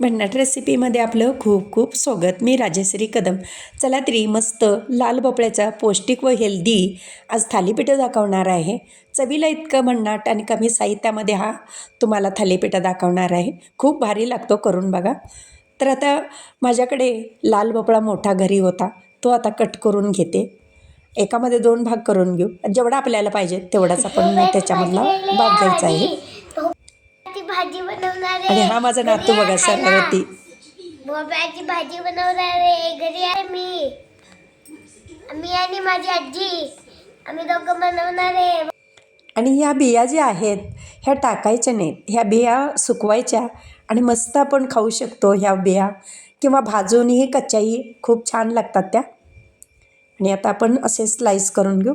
भन्नाट रेसिपीमध्ये आपलं खूप खूप स्वागत. मी राजश्री कदम. चला तरी मस्त लाल भोपळ्याचा पौष्टिक व हेल्दी आज थालीपीठं दाखवणार आहे. चवीला इतकं भन्नाट आणि कमी साहित्यामध्ये हा तुम्हाला थालीपीठं दाखवणार आहे. खूप भारी लागतो करून बघा. तर आता माझ्याकडे लाल भोपळा मोठा घरी होता. तो आता कट करून घेते. एकामध्ये दोन भाग करून घेऊ. जेवढा आपल्याला पाहिजे तेवढाच आपण त्याच्यामधला भाग घ्यायचा आहे. भाजी बनवणार आणि हा माझा नातू बघा सरवती भोपळ्याची भाजी बनवणार आहे. घरी आहे मी. मी आणि माझी आजी. आम्ही दोघं बनवणार आहे. आणि ह्या बिया ज्या आहेत ह्या टाकायच्या नाहीत. ह्या बिया सुकवायच्या आणि मस्त आपण खाऊ शकतो ह्या बिया. किंवा भाजूनही कच्च्याही खूप छान लागतात त्या. आणि आता आपण असे स्लाईस करून घेऊ.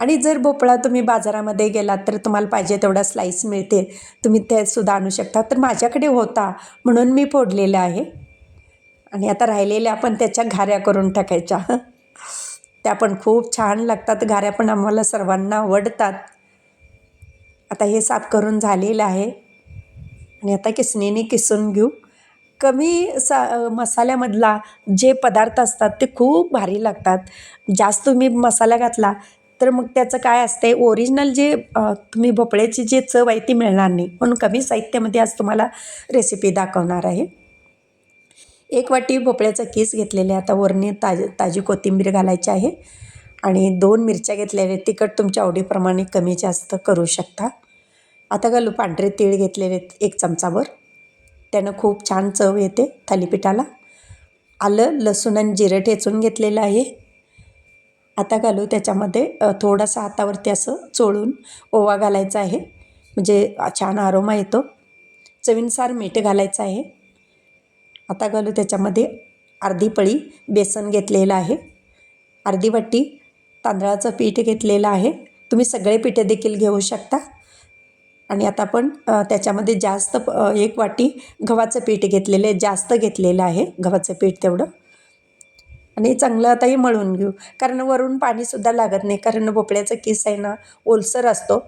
आणि जर भोपळा तुम्ही बाजारामध्ये गेलात तर तुम्हाला पाहिजे तेवढा स्लाईस मिळते तुम्ही ते सुद्धा आणू शकता. तर माझ्याकडे होता म्हणून मी फोडलेला आहे. आणि आता राहिलेल्या आपण त्याच्या घाऱ्या करून टाकायच्या. त्या पण खूप छान लागतात. घाऱ्या पण आम्हाला सर्वांना आवडतात. आता हे साफ करून झालेलं आहे. आणि आता किसणीने किसून घेऊ. कमी सा मसाल्यामधला जे पदार्थ असतात ते खूप भारी लागतात. जास्त तुम्ही मसाला घातला तर मग त्याचं काय असतंय ओरिजिनल जे तुम्ही भोपळ्याची जे चव आहे ती मिळणार नाही. म्हणून कमी साहित्यामध्ये आज तुम्हाला रेसिपी दाखवणार आहे. एक वाटी भोपळ्याचा केस घेतलेले आता वरणी ताज ताजी कोथिंबीर घालायची आहे आणि दोन मिरच्या घेतलेल्या आहेत. तिखट तुमच्या आवडीप्रमाणे कमी जास्त करू शकता. आता घालू पांढरे तीळ घेतलेले आहेत एक चमचाभर त्यानं खूप छान चव येते थालीपीठाला. आलं लसूण आणि जिरं ठेचून घेतलेलं आहे. आता घालू. त्याच्यामध्ये थोडासा हातावरती असं चोळून ओवा घालायचा आहे. म्हणजे छान आरोमा येतो. चवीनुसार मीठ घालायचं आहे. आता घालू. त्याच्यामध्ये अर्धी पळी बेसन घेतलेलं आहे. अर्धी वाटी तांदळाचं पीठ घेतलेलं आहे. तुम्ही सगळे पिठे देखील घेऊ शकता. आणि आता आपण त्याच्यामध्ये जास्त एक वाटी गव्हाचं पीठ घेतलेलं आहे. जास्त घेतलेलं आहे गव्हाचं पीठ तेवढं. आणि चांगलं आताही मळून घेऊ. कारण वरून पाणीसुद्धा लागत नाही. कारण भोपळ्याचा किस आहे ना ओलसर असतो.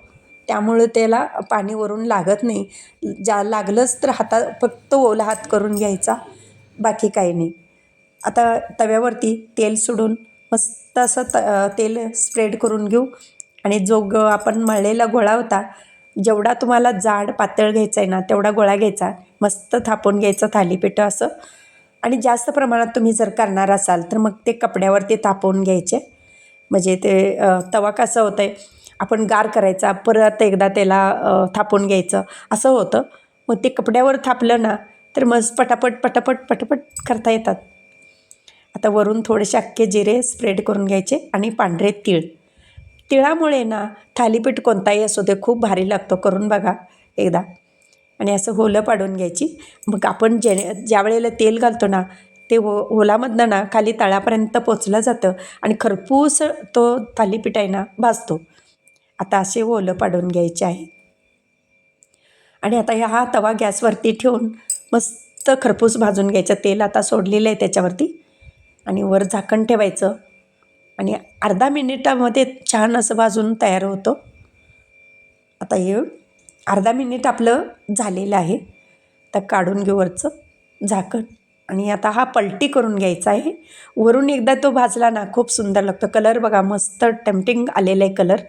त्यामुळं त्याला पाणी वरून लागत नाही. ज्या लागलंच तर हाता फक्त ओला हात करून घ्यायचा. बाकी काही नाही. आता तव्यावरती तेल सोडून मस्त असं त तेल स्प्रेड करून घेऊ. आणि जो ग आपण मळलेला गोळा होता जेवढा तुम्हाला जाड पातळ घ्यायचा आहे ना तेवढा गोळा घ्यायचा. मस्त थापून घ्यायचा थालीपीठं असं. आणि जास्त प्रमाणात तुम्ही जर करणार असाल तर मग ते कपड्यावरती तापवून घ्यायचे. म्हणजे ते तवा कसं होतं आहे आपण गार करायचा परत एकदा त्याला थापून घ्यायचं असं होतं. मग ते कपड्यावर थापलं ना तर मग पटापट पटापट पटापट करता येतात. आता वरून थोडेसे अख्खे जिरे स्प्रेड करून घ्यायचे आणि पांढरे तीळ. तिळामुळे ना थालीपीठ कोणताही असू दे खूप भारी लागतो करून बघा एकदा. आणि असं होलं पाडून घ्यायची. मग आपण जे ज्या वेळेला तेल घालतो ना ते हो होलामधनं ना खाली तळापर्यंत पोचलं जातं आणि खरपूस तो थालीपीठ आहे ना भाजतो. आता असे ओलं पाडून घ्यायचे आहे. आणि आता ह्या हा तवा गॅसवरती ठेवून मस्त खरपूस भाजून घ्यायचं. तेल आता सोडलेलं आहे त्याच्यावरती. आणि वर झाकण ठेवायचं. आणि अर्धा मिनिटामध्ये छान असं भाजून तयार होतं. आता हे अर्धा मिनिट आपलं झालेलं आहे. तर काढून घेऊ वरचं झाकण. आणि आता हा पलटी करून घ्यायचा आहे. वरून एकदा तो भाजला ना खूप सुंदर लागतो. कलर बघा मस्त टेम्पटिंग आलेला आहे कलर.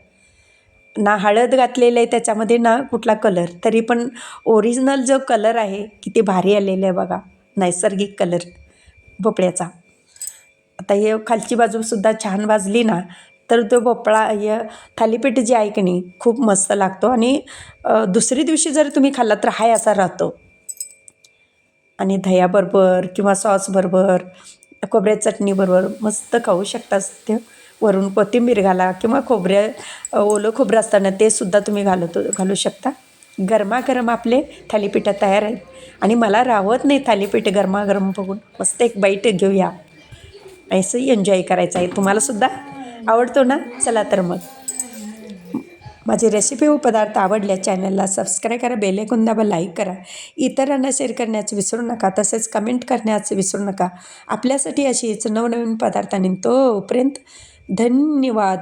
ना हळद घातलेलं आहे त्याच्यामध्ये ना कुठला कलर. तरी पण ओरिजिनल जो कलर आहे किती भारी आलेला आहे बघा. नैसर्गिक कलर भोपळ्याचा. आता हे खालची बाजूसुद्धा छान भाजली ना तर तो भोपळा य थालीपीठ जे आहे की नाही खूप मस्त लागतो. आणि दुसरी दिवशी जर तुम्ही खाल्ला तर हाय असा राहतो. आणि दह्याबरोबर किंवा सॉसबरोबर खोबऱ्या चटणीबरोबर मस्त खाऊ शकता ते. वरून कोथिंबीर घाला किंवा खोबऱ्या ओलं खोबरं असताना ते सुद्धा तुम्ही घालतो घालू शकता. गरमागरम आपले थालीपीठं तयार आहेत. आणि मला राहत नाही थालीपीठ गरमागरम बघून. मस्त एक बाईट घेऊया. असं एन्जॉय करायचं आहे. तुम्हालासुद्धा आवडतो ना? चला तर मग. माझी रेसिपी व पदार्थ आवडल्या चॅनलला सबस्क्राईब करा बेलेकून दाबा लाईक करा. इतरांना शेअर करण्याचं विसरू नका तसेच कमेंट करण्याचं विसरू नका. आपल्यासाठी अशीच नवनवीन पदार्थ निघतो तोपर्यंत धन्यवाद.